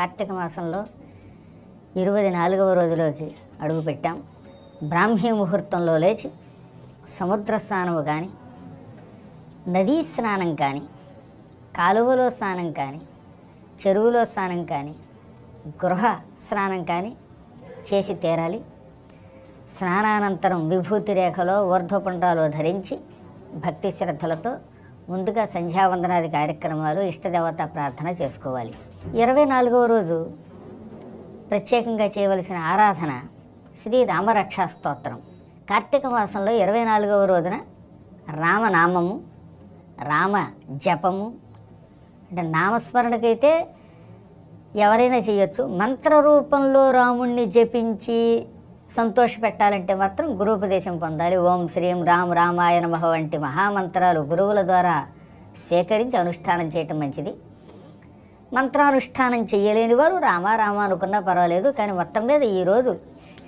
కార్తీక మాసంలో ఇరవై నాలుగవ రోజులోకి అడుగుపెట్టాం బ్రాహ్మీ ముహూర్తంలో లేచి సముద్ర స్నానము కానీ నదీ స్నానం కానీ కాలువలో స్నానం కానీ చెరువులో స్నానం కానీ గృహ స్నానం కానీ చేసి తీరాలి. స్నానానంతరం విభూతి రేఖలో ఊర్ధ్వపుండ్రాలు ధరించి భక్తి శ్రద్ధలతో ముందుగా సంధ్యావందనాది కార్యక్రమాలు ఇష్టదేవత ప్రార్థన చేసుకోవాలి. ఇరవై నాలుగవ రోజు ప్రత్యేకంగా చేయవలసిన ఆరాధన శ్రీ రామరక్షా స్తోత్రం. కార్తీక మాసంలో ఇరవై నాలుగవ రోజున రామనామము రామ జపము అంటే నామస్మరణకైతే ఎవరైనా చేయొచ్చు. మంత్ర రూపంలో రాముణ్ణి జపించి సంతోషపెట్టాలంటే మాత్రం గురుపదేశం పొందాలి. ఓం శ్రీం రామ్ రామాయణ మహ వంటి మహామంత్రాలు గురువుల ద్వారా సేకరించి అనుష్ఠానం చేయటం మంచిది. మంత్రానుష్ఠానం చేయలేని వారు రామారామ అనుకున్నా పర్వాలేదు కానీ మొత్తం మీద ఈరోజు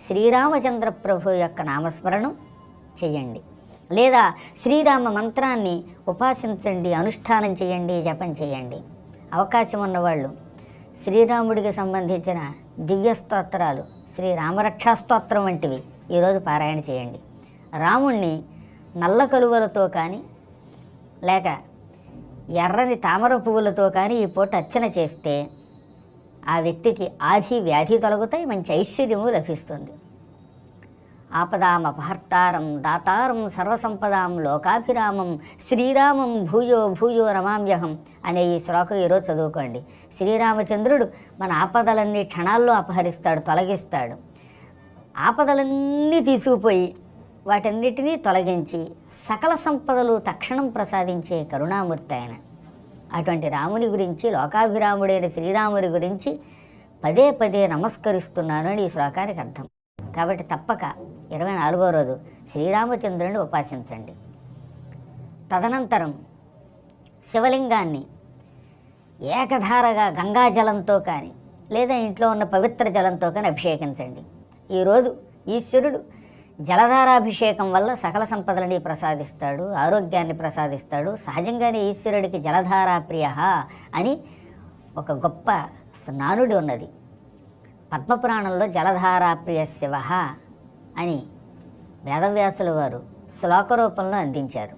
శ్రీరామచంద్ర ప్రభు యొక్క నామస్మరణం చేయండి. లేదా శ్రీరామ మంత్రాన్ని ఉపాసించండి అనుష్ఠానం చేయండి జపం చేయండి. అవకాశం ఉన్నవాళ్ళు శ్రీరాముడికి సంబంధించిన దివ్య స్తోత్రాలు శ్రీ రామరక్షా స్తోత్రం వంటివి ఈరోజు పారాయణ చేయండి. రాముణ్ణి నల్ల కలువలతో కానీ లేక ఎర్రని తామర పువ్వులతో కానీ ఈ పూట అర్చన చేస్తే ఆ వ్యక్తికి ఆది వ్యాధి తొలగుతాయి మంచి ఐశ్వర్యము లభిస్తుంది. ఆపదామపహర్తారం దాతారం సర్వసంపదాం లోకాభిరామం శ్రీరామం భూయో భూయో రమామ్యహం అనే ఈ శ్లోకం ఈరోజు చదువుకోండి. శ్రీరామచంద్రుడు మన ఆపదలన్నీ క్షణాల్లో అపహరిస్తాడు తొలగిస్తాడు. ఆపదలన్నీ తీసుకుపోయి వాటన్నిటినీ తొలగించి సకల సంపదలు తక్షణం ప్రసాదించే కరుణామూర్తి ఆయన. అటువంటి రాముని గురించి లోకాభిరాముడైన శ్రీరాముని గురించి పదే పదే నమస్కరిస్తున్నాను అని ఈ శ్లోకానికి అర్థం. కాబట్టి తప్పక ఇరవై నాలుగో రోజు శ్రీరామచంద్రుని ఉపాసించండి. తదనంతరం శివలింగాన్ని ఏకధారగా గంగా జలంతో కానీ లేదా ఇంట్లో ఉన్న పవిత్ర జలంతో కానీ అభిషేకించండి. ఈరోజు ఈశ్వరుడు జలధారాభిషేకం వల్ల సకల సంపదలని ప్రసాదిస్తాడు ఆరోగ్యాన్ని ప్రసాదిస్తాడు సహజంగానే ఈశ్వరుడికి జలధారా ప్రియ అని ఒక గొప్ప స్నానుడి ఉన్నది. పద్మపురాణంలో జలధారా ప్రియ శివ అని వేదవ్యాసుల వారు శ్లోక రూపంలో అందించారు.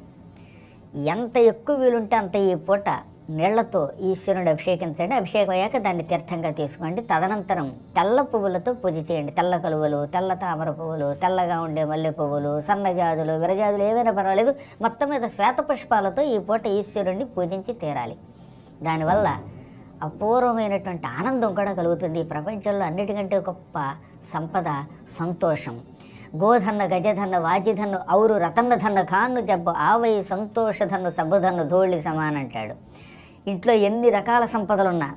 ఎంత ఎక్కువ వీలుంటే అంత ఈ పూట నీళ్ళతో ఈశ్వరుని అభిషేకించండి అభిషేకం అయ్యాక దాన్ని తీర్థంగా తీసుకోండి. తదనంతరం తెల్ల పువ్వులతో పూజ చేయండి. తెల్ల కలువలు తెల్ల తామర పువ్వులు తెల్లగా ఉండే మల్లె పువ్వులు సన్నజాజులు విరజాజులు ఏవైనా పర్వాలేదు. మొత్తం మీద శ్వేత పుష్పాలతో ఈ పూట ఈశ్వరుణ్ణి పూజించి తీరాలి. దానివల్ల అపూర్వమైనటువంటి ఆనందం కూడా కలుగుతుంది. ఈ ప్రపంచంలో అన్నిటికంటే గొప్ప సంపద సంతోషం. గోధన్న గజధన్న వాజిధన్ను ఔరు రతన్నధన్న ఖాన్ను జబ్బు ఆవై సంతోషధన్ను సబ్బుధన్ను ధోళి సమానంటాడు. ఇంట్లో ఎన్ని రకాల సంపదలున్నా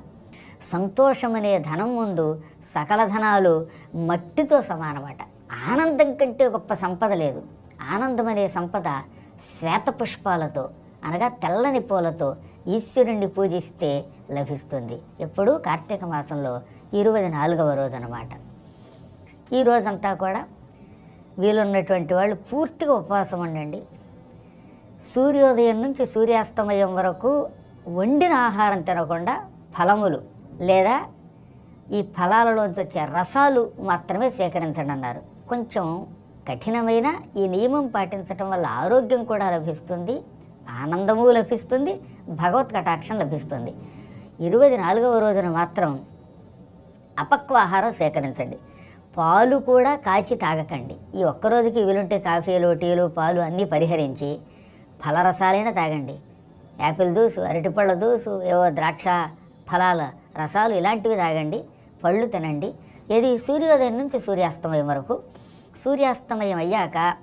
సంతోషం అనే ధనం ముందు సకల ధనాలు మట్టితో సమానమాట. ఆనందం కంటే గొప్ప సంపద లేదు. ఆనందం అనే సంపద శ్వేత పుష్పాలతో అనగా తెల్లని పూలతో ఈశ్వరుణ్ణి పూజిస్తే లభిస్తుంది. ఎప్పుడు కార్తీక మాసంలో ఇరవై నాలుగవ రోజు అనమాట ఈ రోజంతా కూడా వీలున్నటువంటి వాళ్ళు పూర్తిగా ఉపవాసం ఉండండి. సూర్యోదయం నుంచి సూర్యాస్తమయం వరకు వండిన ఆహారం తినకుండా ఫలములు లేదా ఈ ఫలాలలోంచి వచ్చే రసాలు మాత్రమే సేకరించండి అన్నారు. కొంచెం కఠినమైన ఈ నియమం పాటించడం వల్ల ఆరోగ్యం కూడా లభిస్తుంది ఆనందము లభిస్తుంది భగవత్ కటాక్షం లభిస్తుంది. ఇరవై నాలుగవ రోజున మాత్రం అపక్వ ఆహారం సేకరించండి. పాలు కూడా కాచి తాగకండి. ఈ ఒక్కరోజుకి వీలుంటే కాఫీలు టీలు పాలు అన్నీ పరిహరించి ఫలరసాలైనా తాగండి. యాపిల్ జ్యూసు అరటిపళ్ళ జ్యూసు ఏవో ద్రాక్ష ఫలాల రసాలు ఇలాంటివి తాగండి. పళ్ళు తినండి. ఇది సూర్యోదయం నుంచి సూర్యాస్తమయం వరకు. సూర్యాస్తమయం అయ్యాక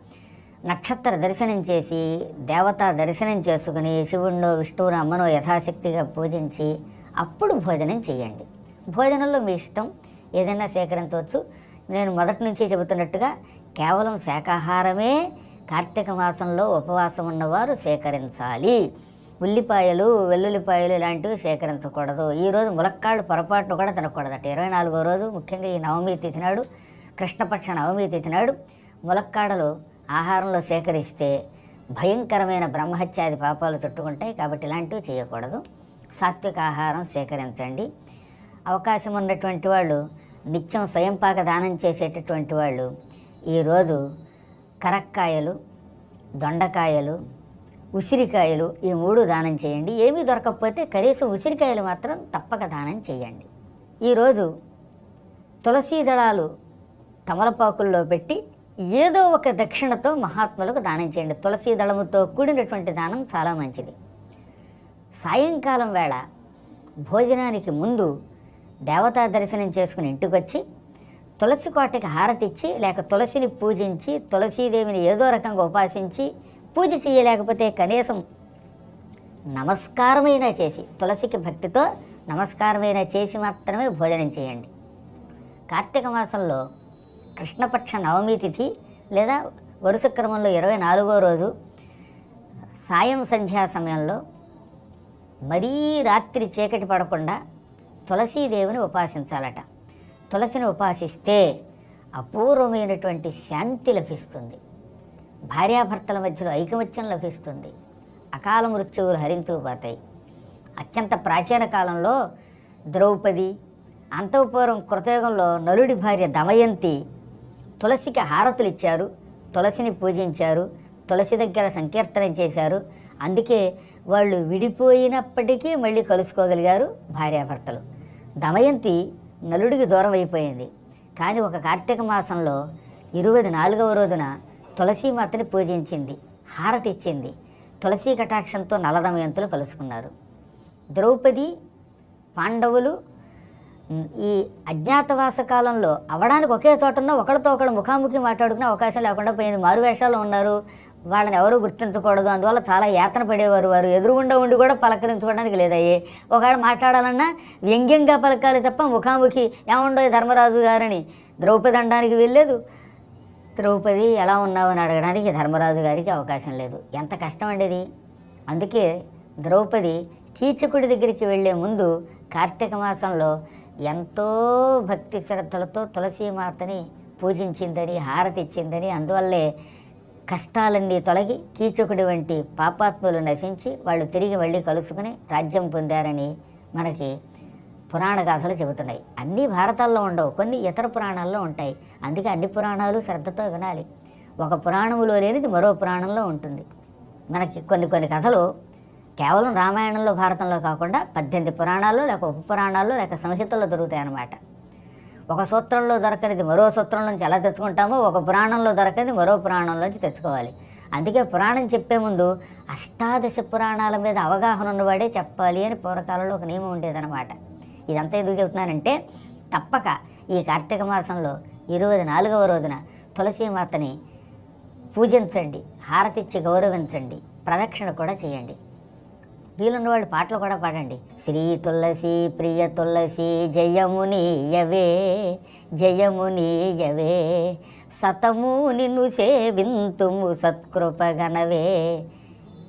నక్షత్ర దర్శనం చేసి దేవతా దర్శనం చేసుకుని శివుణ్ణో విష్ణువును అమ్మనో యథాశక్తిగా పూజించి అప్పుడు భోజనం చేయండి. భోజనంలో మీ ఇష్టం ఏదైనా సేకరించవచ్చు. నేను మొదటి నుంచి చెబుతున్నట్టుగా కేవలం శాకాహారమే కార్తీక మాసంలో ఉపవాసం ఉన్నవారు సేకరించాలి. ఉల్లిపాయలు వెల్లుల్లిపాయలు ఇలాంటివి సేకరించకూడదు. ఈరోజు ములక్కాళ్ళు పొరపాటును కూడా తినకూడదట. ఇరవై నాలుగో రోజు ముఖ్యంగా ఈ నవమి తిథి నాడు కృష్ణపక్ష నవమి తిథి నాడు ములక్కాడలు ఆహారంలో సేకరిస్తే భయంకరమైన బ్రహ్మహత్యాది పాపాలు చుట్టుకుంటాయి కాబట్టి ఇలాంటివి చేయకూడదు. సాత్విక ఆహారం సేకరించండి. అవకాశం ఉన్నటువంటి వాళ్ళు నిత్యం స్వయంపాక దానం చేసేటటువంటి వాళ్ళు ఈరోజు కరక్కాయలు దొండకాయలు ఉసిరికాయలు ఈ మూడు దానం చేయండి. ఏమీ దొరకకపోతే కనీసం ఉసిరికాయలు మాత్రం తప్పక దానం చేయండి. ఈరోజు తులసీ దళాలు తమలపాకుల్లో పెట్టి ఏదో ఒక దక్షిణతో మహాత్ములకు దానం చేయండి. తులసీ దళముతో కూడినటువంటి దానం చాలా మంచిది. సాయంకాలం వేళ భోజనానికి ముందు దేవతా దర్శనం చేసుకుని ఇంటికి వచ్చి తులసి కోటకి హారతిచ్చి లేక తులసిని పూజించి తులసీదేవిని ఏదో రకంగా ఉపాసించి పూజ చేయలేకపోతే కనీసం నమస్కారమైనా చేసి తులసికి భక్తితో నమస్కారమైనా చేసి మాత్రమే భోజనం చేయండి. కార్తీక మాసంలో కృష్ణపక్ష నవమి తిథి లేదా వరుస క్రమంలో ఇరవై నాలుగో రోజు సాయం సంధ్యా సమయంలో మరీ రాత్రి చీకటి పడకుండా తులసీదేవిని ఉపాసించాలట. తులసిని ఉపాసిస్తే అపూర్వమైనటువంటి శాంతి లభిస్తుంది. భార్యాభర్తల మధ్యలో ఐకమత్యం లభిస్తుంది. అకాల మృత్యువులు హరించుకుపోతాయి. అత్యంత ప్రాచీన కాలంలో ద్రౌపది అంతఃపురం కృతయుగంలో నలుడి భార్య దమయంతి తులసికి హారతులు ఇచ్చారు తులసిని పూజించారు తులసి దగ్గర సంకీర్తనం చేశారు. అందుకే వాళ్ళు విడిపోయినప్పటికీ మళ్ళీ కలుసుకోగలిగారు భార్యాభర్తలు. దమయంతి నలుడికి దూరం అయిపోయింది. కానీ ఒక కార్తీక మాసంలో ఇరవై నాలుగవ రోజున తులసీమాతని పూజించింది హారతి ఇచ్చింది. తులసీ కటాక్షంతో నలదమయంతులు కలుసుకున్నారు. ద్రౌపది పాండవులు ఈ అజ్ఞాతవాస కాలంలో అవడానికి ఒకే చోట ఉన్న ఒకరితో ఒకడు ముఖాముఖి మాట్లాడుకునే అవకాశం లేకుండా పోయింది. మారు వేషాలు ఉన్నారు. వాళ్ళని ఎవరూ గుర్తించకూడదు. అందువల్ల చాలా యాతన పడేవారు వారు. ఎదురుగుండా ఉండి కూడా పలకరించుకోవడానికి లేదయ్యే. ఒకవేళ మాట్లాడాలన్నా వ్యంగ్యంగా పలకాలి తప్ప ముఖాముఖి ఏముండో ధర్మరాజు గారని ద్రౌపది అనడానికి వెళ్ళలేదు ద్రౌపది ఎలా ఉన్నావు అని అడగడానికి ధర్మరాజు గారికి అవకాశం లేదు. ఎంత కష్టం అండి ఇది అందుకే ద్రౌపది కీచకుడి దగ్గరికి వెళ్ళే ముందు కార్తీక మాసంలో ఎంతో భక్తి శ్రద్ధలతో తులసీమాతని పూజించిందని హారతి ఇచ్చిందని అందువల్లే కష్టాలన్నీ తొలగి కీచకుడి వంటి పాపాత్ములు నశించి వాళ్ళు తిరిగి మళ్ళీ కలుసుకుని రాజ్యం పొందారని మనకి పురాణ గాథలు చెబుతున్నాయి. అన్నీ భారతాల్లో ఉండవు కొన్ని ఇతర పురాణాల్లో ఉంటాయి. అందుకే అన్ని పురాణాలు శ్రద్ధతో వినాలి. ఒక పురాణములో లేనిది మరో పురాణంలో ఉంటుంది. మనకి కొన్ని కొన్ని కథలు కేవలం రామాయణంలో భారతంలో కాకుండా పద్దెనిమిది పురాణాల్లో లేక ఉప పురాణాల్లో లేక సంహితల్లో దొరుకుతాయి అన్నమాట. ఒక సూత్రంలో దొరకనిది మరో సూత్రం నుంచి ఎలా తెచ్చుకుంటామో ఒక పురాణంలో దొరకనిది మరో పురాణంలోంచి తెచ్చుకోవాలి. అందుకే పురాణం చెప్పే ముందు అష్టాదశ పురాణాల మీద అవగాహన ఉన్నవాడే చెప్పాలి అని పూర్వకాలంలో ఒక నియమం ఉండేదన్నమాట. ఇదంతా ఎందుకు చెబుతున్నానంటే తప్పక ఈ కార్తీక మాసంలో ఇరవై నాలుగవ రోజున తులసీమాతని పూజించండి హారతిచ్చి గౌరవించండి ప్రదక్షిణ కూడా చేయండి. వీలున్న వాళ్ళు పాటలు కూడా పాడండి. శ్రీ తులసి ప్రియ తులసి జయమునియవే జయమునియవే సతము నిన్ను సేవింతుము సత్కృపగనవే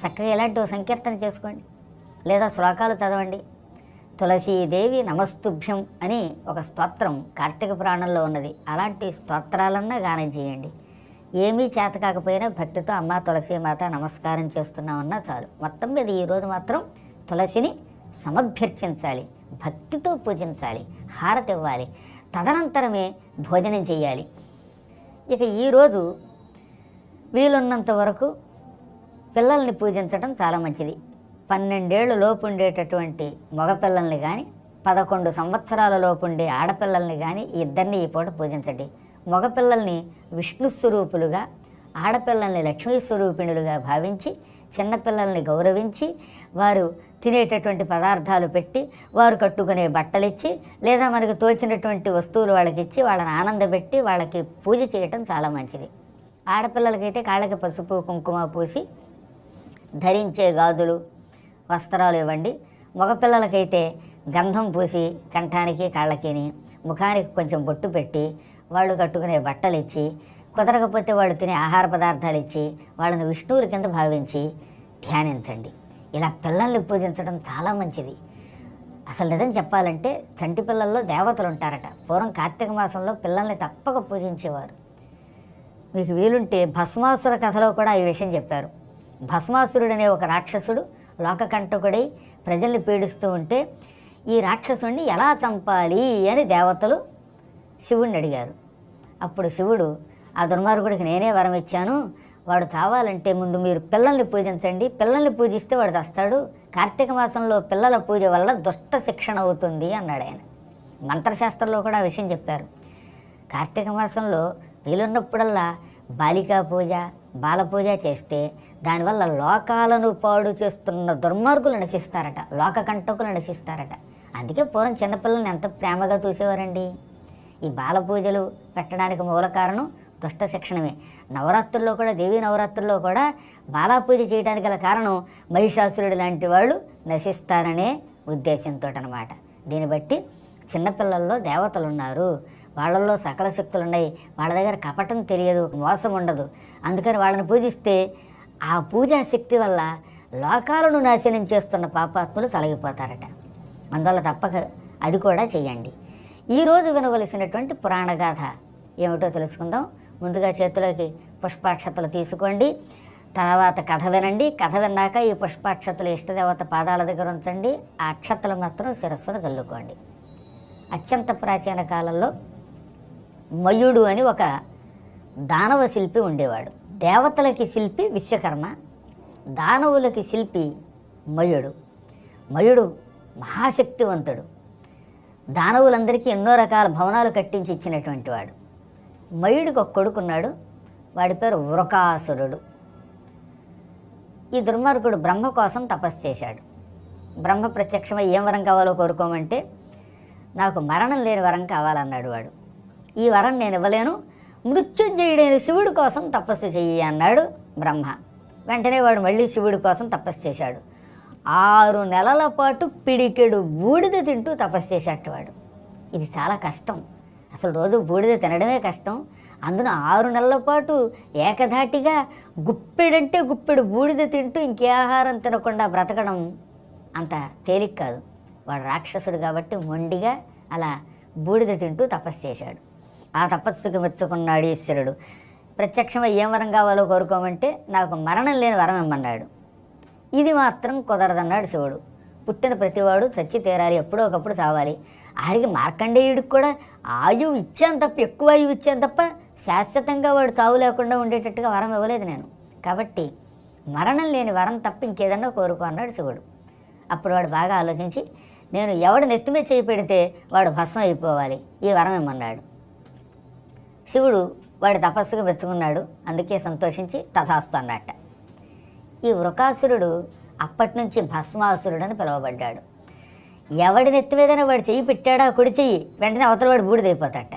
చక్కగా ఇలాంటి ఓ సంకీర్తన చేసుకోండి. లేదా శ్లోకాలు చదవండి. తులసీదేవి నమస్తుభ్యం అని ఒక స్తోత్రం కార్తీక పురాణంలో ఉన్నది. అలాంటి స్తోత్రాలన్నా గానం చేయండి. ఏమీ చేత కాకపోయినా భక్తితో అమ్మ తులసీమాత నమస్కారం చేస్తున్నామన్నా చాలు. మొత్తం మీద ఈరోజు మాత్రం తులసిని సమభ్యర్చించాలి. భక్తితో పూజించాలి. హారతి ఇవ్వాలి. తదనంతరమే భోజనం చేయాలి. ఇక ఈరోజు వీలున్నంత వరకు పిల్లల్ని పూజించడం చాలా మంచిది. పన్నెండేళ్ళు లోపు ఉండేటటువంటి మగపిల్లల్ని కానీ పదకొండు సంవత్సరాల లోపు ఉండే ఆడపిల్లల్ని కానీ ఇద్దరిని ఈ పూట పూజించండి. మగపిల్లల్ని విష్ణు స్వరూపులుగా ఆడపిల్లల్ని లక్ష్మీ స్వరూపిణులుగా భావించి చిన్నపిల్లల్ని గౌరవించి వారు తినేటటువంటి పదార్థాలు పెట్టి వారు కట్టుకునే బట్టలు ఇచ్చి లేదా మనకు తోచినటువంటి వస్తువులు వాళ్ళకి ఇచ్చి వాళ్ళని ఆనందపెట్టి వాళ్ళకి పూజ చేయటం చాలా మంచిది. ఆడపిల్లలకైతే కాళ్ళకి పసుపు కుంకుమ పూసి ధరించే గాజులు వస్త్రాలు ఇవ్వండి. మగపిల్లలకైతే గంధం పూసి కంఠానికి కాళ్ళకిని ముఖానికి కొంచెం బొట్టు పెట్టి వాళ్ళు కట్టుకునే బట్టలు ఇచ్చి కుదరకపోతే వాళ్ళు తినే ఆహార పదార్థాలు ఇచ్చి వాళ్ళని విష్ణువుల కింద భావించి ధ్యానించండి. ఇలా పిల్లల్ని పూజించడం చాలా మంచిది. అసలు నిజం చెప్పాలంటే చంటి పిల్లల్లో దేవతలు ఉంటారట. పూర్వం కార్తీక మాసంలో పిల్లల్ని తప్పక పూజించేవారు. మీకు వీలుంటే భస్మాసుర కథలో కూడా ఈ విషయం చెప్పారు. భస్మాసురుడు అనే ఒక రాక్షసుడు లోకకంటకుడై ప్రజల్ని పీడిస్తూ ఉంటే ఈ రాక్షసుడిని ఎలా చంపాలి అని దేవతలు శివుణ్ణి అడిగారు. అప్పుడు శివుడు ఆ దుర్మార్గుడికి నేనే వరం ఇచ్చాను. వాడు చావాలంటే ముందు మీరు పిల్లల్ని పూజించండి. పిల్లల్ని పూజిస్తే వాడు చస్తాడు. కార్తీక మాసంలో పిల్లల పూజ వల్ల దుష్ట శిక్షణ అవుతుంది అన్నాడు ఆయన. మంత్రశాస్త్రంలో కూడా ఆ విషయం చెప్పారు. కార్తీక మాసంలో వీలున్నప్పుడల్లా బాలికా పూజ బాలపూజ చేస్తే దానివల్ల లోకాలను పాడు చేస్తున్న దుర్మార్గులు నశిస్తారట లోక కంటకులు నశిస్తారట. అందుకే పూర్వం చిన్నపిల్లల్ని ఎంత ప్రేమగా చూసేవారండి? ఈ బాలపూజలు పెట్టడానికి మూల కారణం దుష్ట శిక్షణమే. నవరాత్రుల్లో కూడా దేవీ నవరాత్రుల్లో కూడా బాలపూజ చేయడానికి గల కారణం మహిషాసురుడు లాంటి వాళ్ళు నశిస్తారనే ఉద్దేశంతో అనమాట దీన్ని బట్టి చిన్నపిల్లల్లో దేవతలు ఉన్నారు వాళ్ళల్లో సకల శక్తులు ఉన్నాయి వాళ్ళ దగ్గర కపటం తెలియదు మోసం ఉండదు. అందుకని వాళ్ళని పూజిస్తే ఆ పూజా శక్తి వల్ల లోకాలను నాశనం చేస్తున్న పాపాత్ములు తొలగిపోతారట. అందువల్ల తప్పక అది కూడా చేయండి ఈరోజు వినవలసినటువంటి పురాణగాథ ఏమిటో తెలుసుకుందాం. ముందుగా చేతిలోకి పుష్పాక్షతలు తీసుకోండి. తర్వాత కథ వినండి. కథ విన్నాక ఈ పుష్పాక్షతలు ఇష్టదేవత పాదాల దగ్గర ఉంచండి. ఆ అక్షతలు మాత్రం శిరస్సును చల్లుకోండి అత్యంత ప్రాచీన కాలంలో మయుడు అని ఒక దానవ శిల్పి ఉండేవాడు. దేవతలకి శిల్పి విశ్వకర్మ దానవులకి శిల్పి మయుడు మయుడు మహాశక్తివంతుడు. దానవులందరికీ ఎన్నో రకాల భవనాలు కట్టించి ఇచ్చినటువంటి వాడు. మయుడికి ఒక కొడుకున్నాడు వాడి పేరు వృకాసురుడు. ఈ దుర్మార్గుడు బ్రహ్మ కోసం తపస్సు చేశాడు. బ్రహ్మ ప్రత్యక్షమై ఏం వరం కావాలో కోరుకోమంటే నాకు మరణం లేని వరం కావాలన్నాడు వాడు. ఈ వరం నేను ఇవ్వలేను. మృత్యుంజయుడైన శివుడి కోసం తపస్సు చెయ్యి అన్నాడు బ్రహ్మ. వెంటనే వాడు మళ్ళీ శివుడి కోసం తపస్సు చేశాడు. ఆరు నెలల పాటు పిడికెడు బూడిద తింటూ తపస్సు చేసేట వాడు. ఇది చాలా కష్టం. అసలు రోజు బూడిద తినడమే కష్టం. అందున ఆరు నెలల పాటు ఏకధాటిగా గుప్పెడంటే గుప్పెడు బూడిద తింటూ ఇంకే ఆహారం తినకుండా బ్రతకడం అంత తేలిక కాదు. వాడు రాక్షసుడు కాబట్టి మొండిగా అలా బూడిద తింటూ తపస్సు చేశాడు. ఆ తపస్సుకు మెచ్చుకున్నాడు ఈశ్వరుడు. ప్రత్యక్షమై ఏం వరం కావాలో కోరుకోమంటే నాకు మరణం లేని వరం ఇమ్మన్నాడు. ఇది మాత్రం కుదరదన్నాడు శివుడు. పుట్టిన ప్రతివాడు చచ్చి తీరాలి ఎప్పుడో ఒకప్పుడు చావాలి. ఆడికి మార్కండేయుడికి కూడా ఆయువు ఇచ్చాను తప్ప ఎక్కువ ఆయువు ఇచ్చాను తప్ప శాశ్వతంగా వాడు చావు లేకుండా ఉండేటట్టుగా వరం ఇవ్వలేదు నేను. కాబట్టి మరణం లేని వరం తప్ప ఇంకేదన్నా కోరుకో అన్నాడు శివుడు. అప్పుడు వాడు బాగా ఆలోచించి నేను ఎవడు నెత్తిమే చేయి పెడితే వాడు భస్మం అయిపోవాలి ఈ వరం ఇమ్మన్నాడు. శివుడు వాడి తపస్సుకు మెచ్చుకున్నాడు అందుకే సంతోషించి తథాస్తు అన్నట్ట ఈ వృకాసురుడు అప్పటి నుంచి భస్మాసురుడు అని పిలువబడ్డాడు. ఎవడి నెత్తి మీదైనా వాడు చెయ్యి పెట్టాడా కుడి చెయ్యి వెంటనే అవతల వాడు బూడిదైపోతాట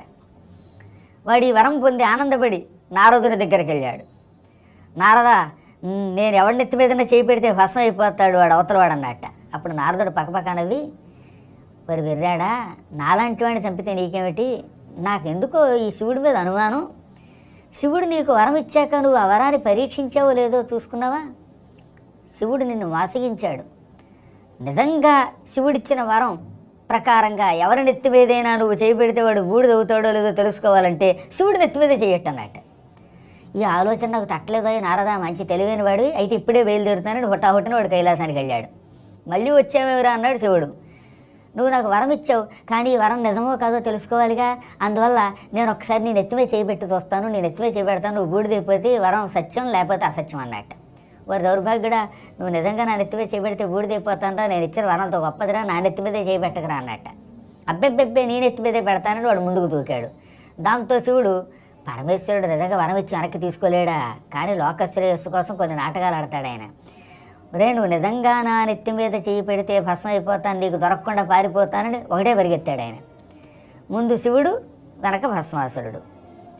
వాడి ఈ వరం పొంది ఆనందపడి నారదుని దగ్గరికి వెళ్ళాడు నారద నేను ఎవడి నెత్తి మీదైనా చేయి పెడితే భస్మం అయిపోతాడు వాడు అవతల వాడు అన్నట్ట అప్పుడు నారదుడు పక్కపక్కనవి మరి వెర్రాడా నాలాంటి వాడిని చంపితే నీకేమిటి? నాకెందుకో ఈ శివుడి మీద అనుమానం? శివుడు నీకు వరం ఇచ్చాక నువ్వు ఆ వరాన్ని పరీక్షించావో లేదో చూసుకున్నావా? శివుడు నిన్ను వాసగించాడు. నిజంగా శివుడిచ్చిన వరం ప్రకారంగా ఎవరి నెత్తి మీదైనా నువ్వు చేయబెడితే వాడు బూడిదవుతాడో లేదో తెలుసుకోవాలంటే శివుడి నెత్తి మీద చేయట్టన్నట్ట ఈ ఆలోచన నాకు తట్టలేదో నారదా మంచి తెలివైన వాడు అయితే ఇప్పుడే బయలుదేరుతానని హుటాహుటిన వాడు కైలాసానికి వెళ్ళాడు. మళ్ళీ వచ్చావేరా అన్నాడు శివుడు. నువ్వు నాకు వరం ఇచ్చావు కానీ ఈ వరం నిజమో కాదో తెలుసుకోవాలిగా. అందువల్ల నేను ఒకసారి నేను ఎత్తిమే చేయబెట్టి చూస్తాను నేను ఎత్తిమే చేయబెడతాను నువ్వు బూడిదైపోతే వరం సత్యం లేకపోతే అసత్యం అన్నట్టు. వారి దౌర్భాగ్యుడా నువ్వు నిజంగా నా నెత్తి చేయబెడితే బూడిదైపోతానరా నేను ఇచ్చిన వరంతో గొప్పదిరా నా నెత్తి మీదే చేయబెట్టకరా అన్నట్ట. అబ్బెబ్బెబ్బే నేను నెత్తి మీదే పెడతానని వాడు ముందుకు దూకాడు. దాంతో శివుడు పరమేశ్వరుడు నిజంగా వరం ఇచ్చి వెనక్కి తీసుకోలేడా? కానీ లోకశ్రేయస్సు కోసం కొన్ని నాటకాలు ఆడతాడు ఆయన. రే నువ్వు నిజంగా నా నెత్తి మీద చేయి పెడితే భస్మం అయిపోతాను నీకు దొరకకుండా పారిపోతానని ఒకటే పరిగెత్తాడు ఆయన. ముందు శివుడు వెనక భస్మాసురుడు.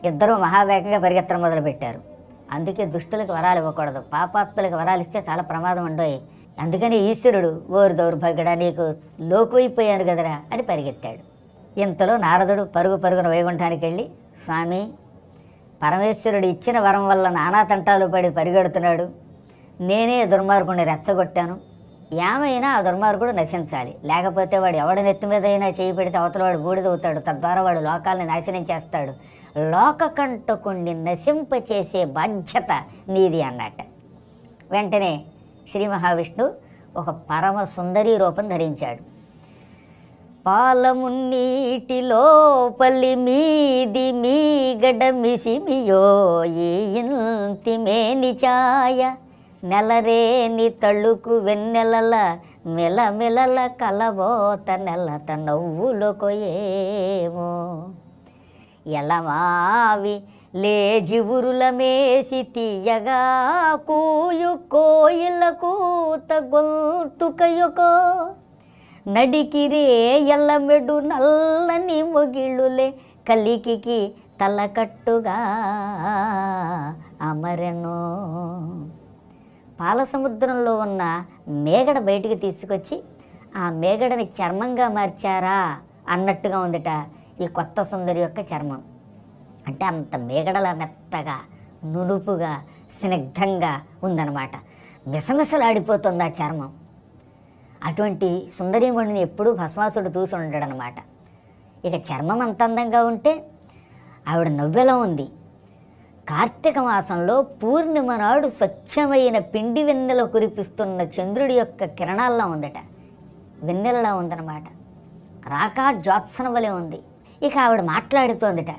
ఇద్దరూ మహావేగంగా పరిగెత్తడం మొదలుపెట్టారు. అందుకే దుష్టులకు వరాలు ఇవ్వకూడదు పాపాత్ములకు వరాలు ఇస్తే చాలా ప్రమాదం ఉండోయి అందుకని ఈశ్వరుడు ఓరు దౌర్భాగ్యడా నీకు లోకువైపోయాను కదరా అని పరిగెత్తాడు. ఇంతలో నారదుడు పరుగు పరుగున వైకుంఠానికి వెళ్ళి స్వామి పరమేశ్వరుడు ఇచ్చిన వరం వల్ల నానా తంటాలు పడి పరిగెడుతున్నాడు. నేనే దుర్మార్గుడిని రెచ్చగొట్టాను. ఏమైనా ఆ దుర్మార్గుడు నశించాలి. లేకపోతే వాడు ఎవడి నెత్తి మీద అయినా చేయి పెడితే అవతల వాడు బూడిదవుతాడు. తద్వారా వాడు లోకాలను నాశనం చేస్తాడు. లోకకంటకుణ్ణి నశింపచేసే బాధ్యత నీది అన్నట్ట. వెంటనే శ్రీ మహావిష్ణు ఒక పరమ సుందరీ రూపం ధరించాడు. పాలము లోపలి మీది మీ గడ మిసిమియో ఇంతి మేని ఛాయ. నెలరేని తళ్ళుకు వెన్నెలల మెలమెలల కలబోత నెలత నవ్వులకొయేమో ఎలమావి లేజివురుల మేసి తీయగా కూయు కోయిల కూత గొంతుకయుకో. నడికిరే ఎల్లమెడు నల్లని మొగిళ్ళులే కలికికి తలకట్టుగా అమరెనో. పాల సముద్రంలో ఉన్న మేగడ బయటికి తీసుకొచ్చి ఆ మేగడని చర్మంగా మార్చారా? అన్నట్టుగా ఉందట ఈ కొత్త సుందరి యొక్క చర్మం. అంటే అంత మేగడలా మెత్తగా నునుపుగా స్నిగ్ధంగా ఉందన్నమాట. మిసమిసలాడిపోతుంది ఆ చర్మం. అటువంటి సుందరీమణిని ఎప్పుడూ భస్మాసుడు చూసి ఉండడనమాట ఇక చర్మం అంత అందంగా ఉంటే ఆవిడ నవ్వెలా ఉంది? కార్తీక మాసంలో పూర్ణిమ నాడు స్వచ్ఛమైన పిండి వెన్నెల కురిపిస్తున్న చంద్రుడి యొక్క కిరణాల్లో ఉందట. వెన్నెలలా ఉందన్నమాట. రాకా జ్యోత్సన వలె ఉంది. ఇక ఆవిడ మాట్లాడుతోందిట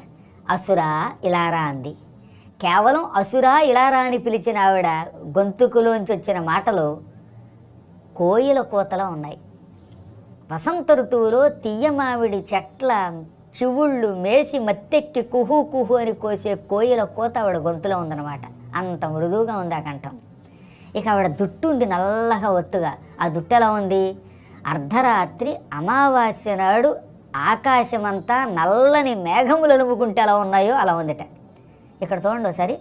అసురా ఇలారా అంది. కేవలం అసురా ఇలారా అని పిలిచిన ఆవిడ గొంతుకులోంచి వచ్చిన మాటలు కోయిల కోతలో ఉన్నాయి. వసంత ఋతువులో తీయమావిడి చెట్ల చివుళ్ళు మేసి మత్తెక్కి కుహు కుహు అని కోసే కోయిల కోత ఆవిడ గొంతులో ఉందన్నమాట. అంత మృదువుగా ఉంది ఆ కంఠం. ఇక ఆవిడ జుట్టు ఉంది నల్లగా ఒత్తుగా. ఆ జుట్టు ఎలా ఉంది? అర్ధరాత్రి అమావాస్య నాడు ఆకాశమంతా నల్లని మేఘములు అనుముకుంటే ఎలా ఉన్నాయో అలా ఉందిట. ఇక్కడ చూడండి ఒకసారి.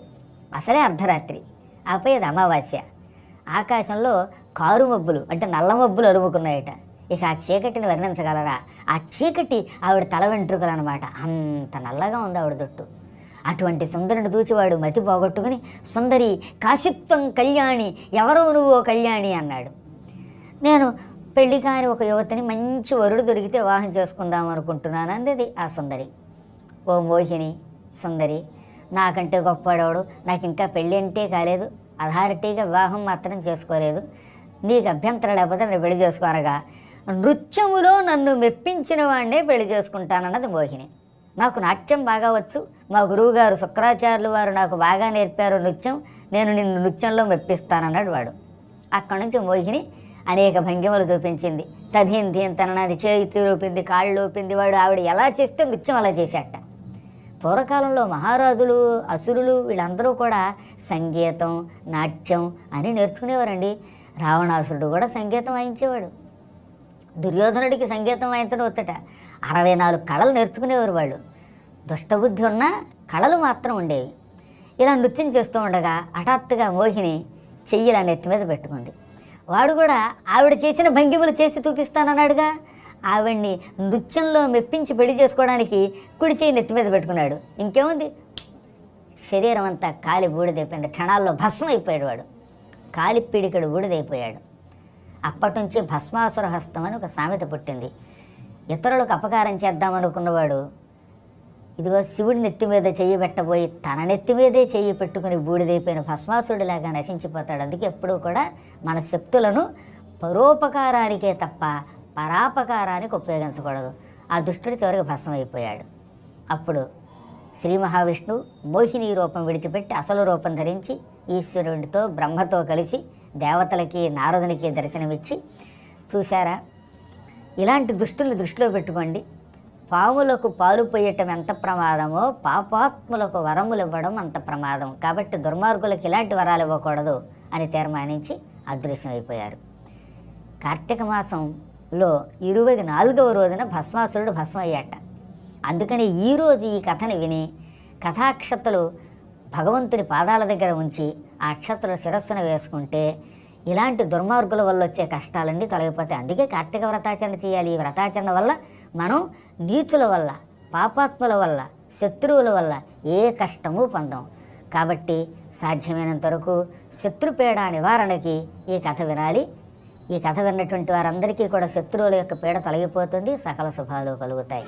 అసలే అర్ధరాత్రి. ఆపై అది అమావాస్య. ఆకాశంలో కారు మబ్బులు అంటే నల్ల మబ్బులు అరుముకున్నాయట. ఇక ఆ చీకటిని వర్ణించగలరా? ఆ చీకటి ఆవిడ తల వెంట్రుకలు అనమాట అంత నల్లగా ఉంది ఆవిడ దొట్టు. అటువంటి సుందరుని దూచివాడు మతి పోగొట్టుకుని సుందరి కాశిత్వం కళ్యాణి ఎవరో నువ్వు ఓ కళ్యాణి అన్నాడు. నేను పెళ్ళి కాని ఒక యువతిని మంచి వరుడు దొరికితే వివాహం చేసుకుందాం అనుకుంటున్నాను అంది ఆ సుందరి. ఓ మోహిని సుందరి నాకంటే గొప్పవాడవాడు? నాకు ఇంకా పెళ్ళి అంటే కాలేదు అథారిటీగా వివాహం మాత్రం చేసుకోలేదు. నీకు అభ్యంతరం లేకపోతే నేను పెళ్ళి చేసుకోనగా. నృత్యములో నన్ను మెప్పించిన వాడినే పెళ్ళి చేసుకుంటానన్నది మోహిని. నాకు నాట్యం బాగా వచ్చు. మా గురువుగారు శుక్రాచార్యులు వారు నాకు బాగా నేర్పారు నృత్యం. నేను నిన్ను నృత్యంలో మెప్పిస్తానన్నాడు వాడు. అక్కడి నుంచి మోహిని అనేక భంగిమలు చూపించింది. తదింది తనది చేయి రూపింది కాళ్ళు ఊపింది వాడు. ఆవిడ ఎలా చేస్తే నృత్యం అలా చేశాట. పూర్వకాలంలో మహారాజులు అసురులు వీళ్ళందరూ కూడా సంగీతం నాట్యం అని నేర్చుకునేవారండి. రావణాసురుడు కూడా సంగీతం వాయించేవాడు. దుర్యోధనుడికి సంగీతం వాయించడం వచ్చట అరవై నాలుగు కళలు నేర్చుకునేవారు వాళ్ళు. దుష్టబుద్ధి ఉన్న కళలు మాత్రం ఉండేవి. ఇలా నృత్యం చేస్తూ ఉండగా హఠాత్తుగా మోహిని చెయ్యిలా నెత్తి మీద పెట్టుకుంది. వాడు కూడా ఆవిడ చేసిన భంగిమలు చేసి చూపిస్తానన్నాడుగా. ఆవిడ్ని నృత్యంలో మెప్పించి పెళ్ళి చేసుకోవడానికి కుడి చేయి నెత్తి మీద పెట్టుకున్నాడు. ఇంకేముంది? శరీరం అంతా కాలి బూడిదైపోయింది. క్షణాల్లో భస్మం అయిపోయాడు వాడు. కాలి పిడికడు బూడిదైపోయాడు. అప్పటి నుంచి భస్మాసుర హస్తం అని ఒక సామెత పుట్టింది. ఇతరులకు అపకారం చేద్దామనుకున్నవాడు ఇదిగో శివుడి నెత్తి మీద చెయ్యి పెట్టబోయి తన నెత్తి మీదే చెయ్యి పెట్టుకుని బూడిదైపోయిన భస్మాసుడిలాగా నశించిపోతాడు. అందుకే ఎప్పుడూ కూడా మన శక్తులను పరోపకారానికే తప్ప పరాపకారానికి ఉపయోగించకూడదు. ఆ దుష్టుడి చివరికి భస్మం అయిపోయాడు అప్పుడు శ్రీ మహావిష్ణువు మోహిని రూపం విడిచిపెట్టి అసలు రూపం ధరించి ఈశ్వరుడితో బ్రహ్మతో కలిసి దేవతలకి నారదునికి దర్శనమిచ్చి చూశారా? ఇలాంటి దుష్టుల్ని దృష్టిలో పెట్టుకోండి. పాములకు పాలు పోయటం ఎంత ప్రమాదమో పాపాత్ములకు వరములు ఇవ్వడం అంత ప్రమాదం. కాబట్టి దుర్మార్గులకు ఇలాంటి వరాలు ఇవ్వకూడదు అని తీర్మానించి అదృశ్యమైపోయారు. కార్తీక మాసంలో ఇరవై నాలుగవ రోజున భస్మాసురుడు భస్మం అయ్యాట అందుకని ఈరోజు ఈ కథని విని కథాక్షతలు భగవంతుని పాదాల దగ్గర ఉంచి ఆ అక్షతలు శిరస్సును వేసుకుంటే ఇలాంటి దుర్మార్గుల వల్ల వచ్చే కష్టాలన్నీ తొలగిపోతాయి. అందుకే కార్తీక వ్రతాచరణ చేయాలి. ఈ వ్రతాచరణ వల్ల మనం నీచుల వల్ల పాపాత్ముల వల్ల శత్రువుల వల్ల ఏ కష్టము పొందాం. కాబట్టి సాధ్యమైనంత వరకు శత్రుపీడ నివారణకి ఈ కథ వినాలి. ఈ కథ విన్నటువంటి వారందరికీ కూడా శత్రువుల యొక్క పీడ తొలగిపోతుంది. సకల శుభాలు కలుగుతాయి.